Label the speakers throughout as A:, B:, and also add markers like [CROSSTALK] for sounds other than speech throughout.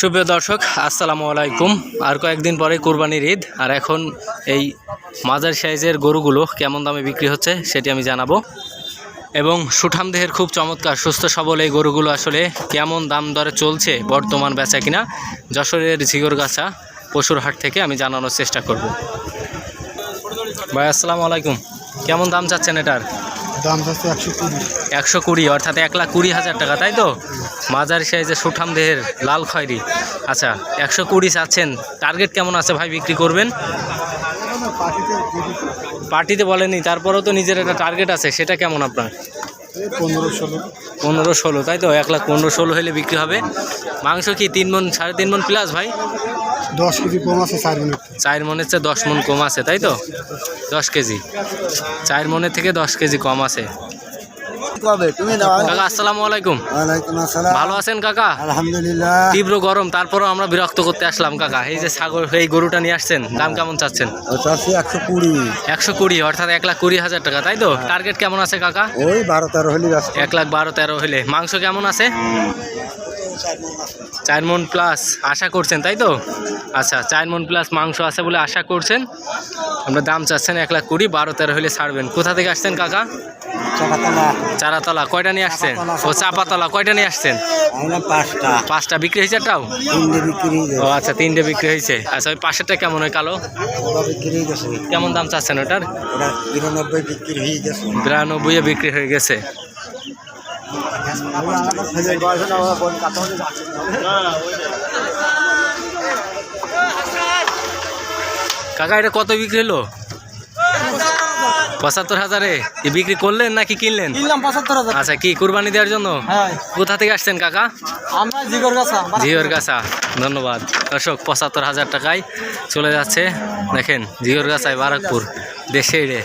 A: সুপ্রিয় দর্শক, আসসালামু আলাইকুম। আর কয়েকদিন পরে কোরবানির ঈদ, আর এখন এই মাঝার সাইজের গরুগুলো কেমন দামে বিক্রি হচ্ছে সেটি আমি জানাব। এবং সুঠাম দেহের খুব চমৎকার, সুস্থ সবল এই গরুগুলো আসলে কেমন দাম দরে চলছে, বর্তমান বেচা কিনা, যশোরের ঝিগরগাছা, পশুর হাট থেকে আমি জানানোর চেষ্টা করব। ভাই, আসসালামু আলাইকুম। কেমন দাম চাচ্ছেন এটার?
B: দাম যাচ্ছে একশো কুড়ি।
A: একশো কুড়ি অর্থাৎ এক লাখ কুড়ি হাজার টাকা তাই তো? মাঝারি সাইজের সুঠাম দেহের লাল খয়েরি। আচ্ছা একশো কুড়ি চাচ্ছেন। টার্গেট কেমন আছে ভাই বিক্রি করবেন? পার্টিতে বলেনি তারপরেও তো নিজের একটা টার্গেট আছে সেটা কেমন আপনার?
B: পনেরো ষোলো।
A: পনেরো ষোলো তাই তো? এক লাখ পনেরো ষোলো হলে বিক্রি হবে। মাংস কি তিন মন সাড়ে তিন মন প্লাস ভাই?
B: দশ কেজি কম আছে চার মিনিট
A: চার মনের চেয়ে দশ মন কম আছে তাই তো? দশ কেজি। চার মনের থেকে দশ কেজি কম আছে। কাকা আসসালামু আলাইকুম। ভালো আছেন কাকা?
B: আলহামদুলিল্লাহ।
A: তীব্র গরম তারপরও আমরা বিরক্ত করতে আসলাম কাকা। এই যে ছাগল এই গরুটা নিয়ে আসছেন দাম কেমন চাচ্ছেন?
B: একশো কুড়ি।
A: একশো কুড়ি অর্থাৎ এক লাখ কুড়ি হাজার টাকা তাই তো? টার্গেট কেমন আছে কাকা?
B: ওই বারো তেরো হলি
A: এক লাখ বারো তেরো হলে। মাংস কেমন আছে। চার মন প্লাস আশা করছেন তাই তো? আচ্ছা চার মন প্লাস মাংস আছে বলে আশা করছেন। আমরা দাম চাচ্ছেন এক লাখ কুড়ি বারো তেরো হলে ছাড়বেন। কোথা থেকে আসছেন কাকা? চারাতলা কয়টা নিয়ে আসছেন? ও চাপাতলা। কয়টা নিয়ে আসছেন?
B: পাঁচটা।
A: পাঁচটা বিক্রি হয়েছে একটাও
B: তিনটে বিক্রি
A: ও আচ্ছা তিনটে বিক্রি হয়েছে। আচ্ছা ওই পাশেরটা কেমন হয় কালো কেমন দাম চাচ্ছেন ওটার?
B: ওটা বিরানব্বই বিক্রি হয়ে গেছে।
A: বিরানব্বই বিক্রি হয়ে গেছে। কাকা এটা কত বিক্রি হলো? পঁচাত্তর হাজারে। বিক্রি করলেন নাকি কিনলেন?
B: কিনলাম পঁচাত্তর হাজার।
A: আচ্ছা কি কুরবানি দেওয়ার জন্য?
B: হ্যাঁ।
A: কোথা থেকে আসছেন কাকা?
B: আমরা জিগর গাছা
A: জিওর গাছা। ধন্যবাদ। দর্শক পঁচাত্তর হাজার টাকায় চলে যাচ্ছে। দেখেন জিওর গাছায় বারাকপুর। দেশে রে।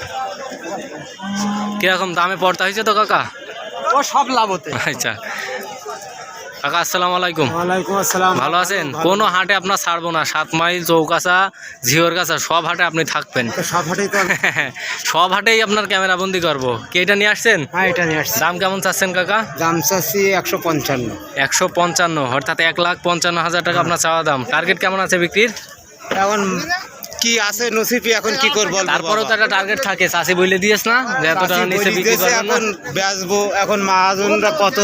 A: কীরকম দামে পড়তে হয়েছে তো কাকা?
B: ও সব লাভ হতে
A: আচ্ছা। কাকা আসসালামু আলাইকুম।
B: ওয়ালাইকুম আসসালাম।
A: ভালো আছেন? কোনো হাটে আপনার ছাড়বো না। সাত মাইল চৌকাছা ঝিওর গাছা সব হাটে আপনি থাকবেন।
B: সব হাটেই [LAUGHS]
A: সব হাটেই আপনার ক্যামেরা বন্দি করব। কি এটা নিয়ে আসছেন?
B: হ্যাঁ এটা নিয়ে আসছি।
A: দাম কেমন চাচ্ছেন কাকা?
B: দাম চাচ্ছি একশো পঞ্চান্ন।
A: একশো পঞ্চান্ন। অর্থাৎ এক লাখ পঞ্চান্ন হাজার টাকা আপনার চাওয়া দাম। টার্গেট কেমন আছে বিক্রির?
B: এখন কি আছে নসিবি এখন কি করব
A: তারপরেও তো একটা টার্গেট থাকে চাষি বইলে দিয়েছ না? যে এত টাকা নিচে বিক্রি করবেন না।
B: এখন বেচবো এখন মাহাজনরা কত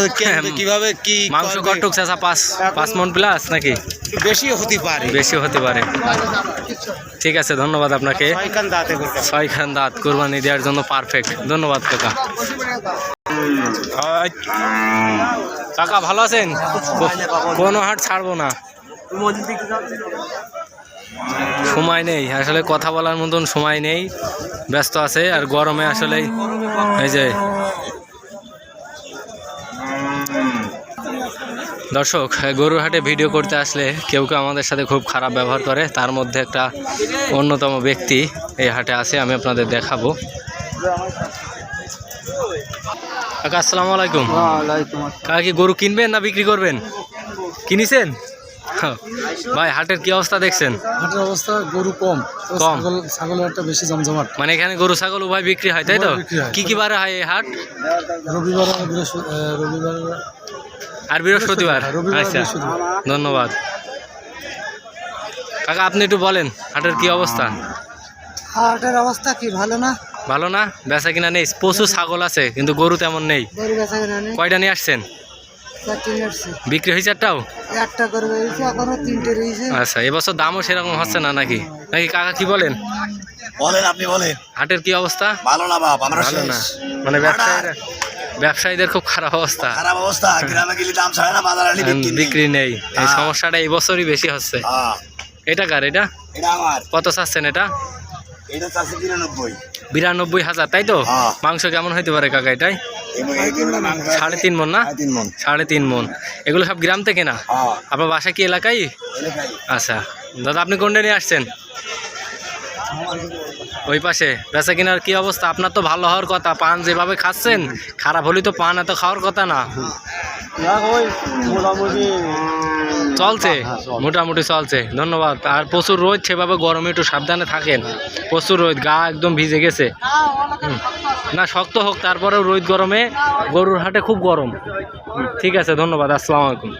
B: কীভাবে কি
A: মাংস
B: করবে?
A: কটুক চাষা পাঁচ পাঁচ মন প্লাস নাকি?
B: বেশি হতে পারে।
A: বেশি হতে পারে। ঠিক আছে ধন্যবাদ আপনাকে।
B: ছয়খান দাঁতে করতে হবে।
A: ছয় খান দাঁত কোরবানি দেওয়ার জন্য পারফেক্ট ধন্যবাদ কাকা। কাকা ভালো আছেন? কোনো হাট ছাড়বো না। সময় নেই আসলে কথা বলার মতন সময় নেই ব্যস্ত আছে আর গরমে আসলে এই যে দর্শক গরুর হাটে ভিডিও করতে আসলে কেউ কেউ আমাদের সাথে খুব খারাপ ব্যবহার করে তার মধ্যে একটা অন্যতম ব্যক্তি এই হাটে আছে আমি আপনাদের দেখাবো। কাকা আসসালামু আলাইকুম। কাকা কি গরু কিনবেন না বিক্রি করবেন? কিনেছেন। ভাই হাটের কি অবস্থা দেখছেন?
B: হাটের অবস্থা গরু কম।
A: কম।
B: ছাগল ছাগলের একটা বেশি জমজমাট।
A: মানে এখানে গরু ছাগল উভয় বিক্রি হয় তাই তো? কি কি বারে হয় এই হাট?
B: রবিবার রবিবার।
A: আর বৃহস্পতিবার? আচ্ছা ধন্যবাদ। কাকা আপনি একটু বলেন হাটের কি অবস্থা?
B: হাটের অবস্থা কি ভালো না?
A: ভালো না? বেচা কিনা নেই প্রচুর ছাগল আছে কিন্তু গরু তেমন নেই। কয়টা নিয়ে আসছেন? বিক্রি হয়েছে একটাও?
B: একটা করে রয়েছে এখনও তিনটে রয়েছে।
A: আচ্ছা এবছর দামও সেরকম হচ্ছে না নাকি? নাকি কাকা কি বলেন?
C: বলেন আপনি বলেন।
A: হাটের কি অবস্থা?
C: ভালো না বাপ আমরা
A: ভালো না। মানে ব্যবসায়ীরা ব্যবসায়ীদের খুব খারাপ অবস্থা।
C: খারাপ অবস্থা গ্রামে গেলে দাম ছাড়ে না বাজার বিক্রি নেই।
A: বিক্রি নেই। এই
C: হ্যাঁ।
A: সমস্যাটা এই বছরই বেশি হচ্ছে।
C: হ্যাঁ,
A: এটা কার এটা?
C: এটা আমার।
A: কত চাচ্ছেন এটা?
C: এটা চারশো তিরানব্বই
A: বিরানব্বই হাজার তাই তো?
C: হ্যাঁ।
A: মাংস কেমন হইতে পারে কাকা এটাই? সাড়ে তিন মন না?
C: সাড়ে তিন মন।
A: এগুলো সব গ্রাম থেকে না?
C: হ্যাঁ।
A: আপনার বাসা কি এলাকায়? আচ্ছা। দাদা আপনি কোনটা নিয়ে আসছেন? ওই পাশে। বেচা কিনার কি অবস্থা? আপনার তো ভালো হওয়ার কথা। পান যেভাবে খাচ্ছেন খারাপ হলেই তো পান এত খাওয়ার কথা না। চলছে? মোটামুটি চলছে। ধন্যবাদ। আর প্রচুর রোদ সেভাবে গরমে একটু সাবধানে থাকেন। প্রচুর রোদ গা একদম ভিজে গেছে। হুম। না শক্ত হোক তারপরেও রোদ গরমে গরুর হাটে খুব গরম। ঠিক আছে ধন্যবাদ আসসালামু আলাইকুম।